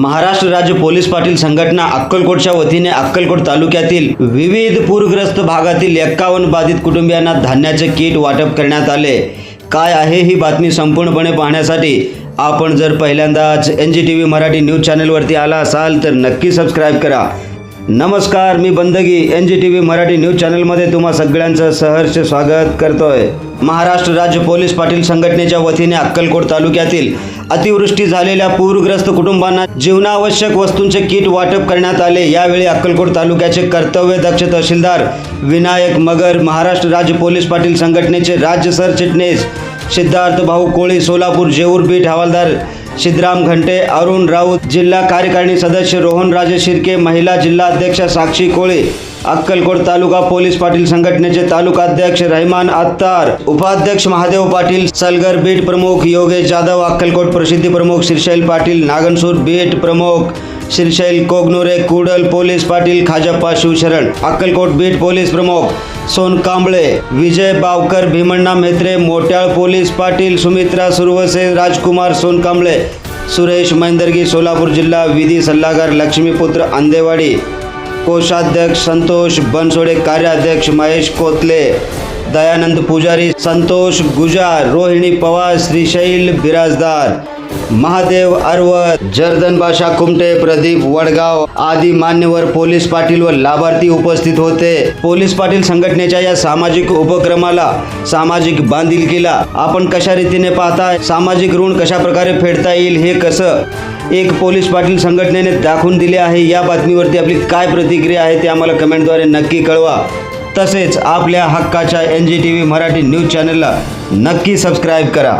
महाराष्ट्र राज्य पोलीस पाटील संघटना अक्कलकोटच्या वतीने अक्कलकोट तालुक्यातील विविध पूरग्रस्त भागातील एक्कावन्न बाधित कुटुंबियांना धान्याचे किट वाटप करण्यात आले. काय आहे ही बातमी संपूर्णपणे पाहण्यासाठी आपण जर पहिल्यांदाच N G T V Marathi news चॅनलवरती आला असाल तर नक्की सबस्क्राईब करा. नमस्कार मी Bandagi N G T V Marathi news चॅनलमध्ये तुम्हा सगळ्यांचं सहर्ष स्वागत करतोय. महाराष्ट्र राज्य पोलीस पाटील संघटनेच्या वतीने अक्कलकोट तालुक्यातील अतिवृष्टी झालेल्या पूरग्रस्त कुटुंबांना जीवनावश्यक वस्तूंचे किट वाटप करण्यात आले. यावेळी अक्कलकोट तालुक्याचे कर्तव्य दक्ष तहसीलदार विनायक मगर महाराष्ट्र राज्य पोलीस पाटील संघटनेचे राज्य सरचिटणीस सिद्धार्थ भाऊ कोळी सोलापूर जेऊर बीट हवालदार सिद्धराम घंटे अरुण राऊत जिल्हा कार्यकारिणी सदस्य रोहनराजे शिर्के महिला जिल्हा अध्यक्ष साक्षी कोळे अक्कलकोट तालुका पोलीस पाटील संघटनेचे तालुका अध्यक्ष रहमान अत्तार उपाध्यक्ष महादेव पाटील सलगर बीट प्रमुख योगेश जाधव अक्कलकोट प्रसिद्धी प्रमुख श्रीशैल पाटील नागनसूर बीट प्रमुख Shrishail Kognure Kudal police Patil Khajappa Shivsharan Akkalkot beat police प्रमुख सोन कांबळे विजय बावकर भीमण्णा म्हेत्रे मोट्याळ पोलीस पाटील सुमित्रा सुरवसे राजकुमार सोनकांबळे सुरेश मैंदर्गी सोलापूर जिल्हा विधी सल्लागार लक्ष्मीपुत्र आंदेवाडी कोषाध्यक्ष संतोष बनसोडे कार्याध्यक्ष महेश कोतले दयानंद पुजारी संतोष गुजार रोहिणी पवार श्रीशैल बिराजदार महादेव अर्व जर्दन बाशा कुमटे प्रदीप वडगाव आदी मान्यवर पोलीस पाटील व लाभार्थी उपस्थित होते. पोलीस पाटील संघटनेच्या या सामाजिक उपक्रमाला सामाजिक बांधिलकीला आपण कशा रीतीने पाहताय? सामाजिक ऋण कशा प्रकारे फेडता येईल? हे कसं? एक पोलीस पाटील संघटनेने दाखवून दिले आहे. या बातमीवरती आपली काय प्रतिक्रिया आहे ते आम्हाला कमेंटद्वारे नक्की कळवा. तसेच आपल्या हक्काच्या N G T V Marathi news चॅनलला नक्की सबस्क्राईब करा.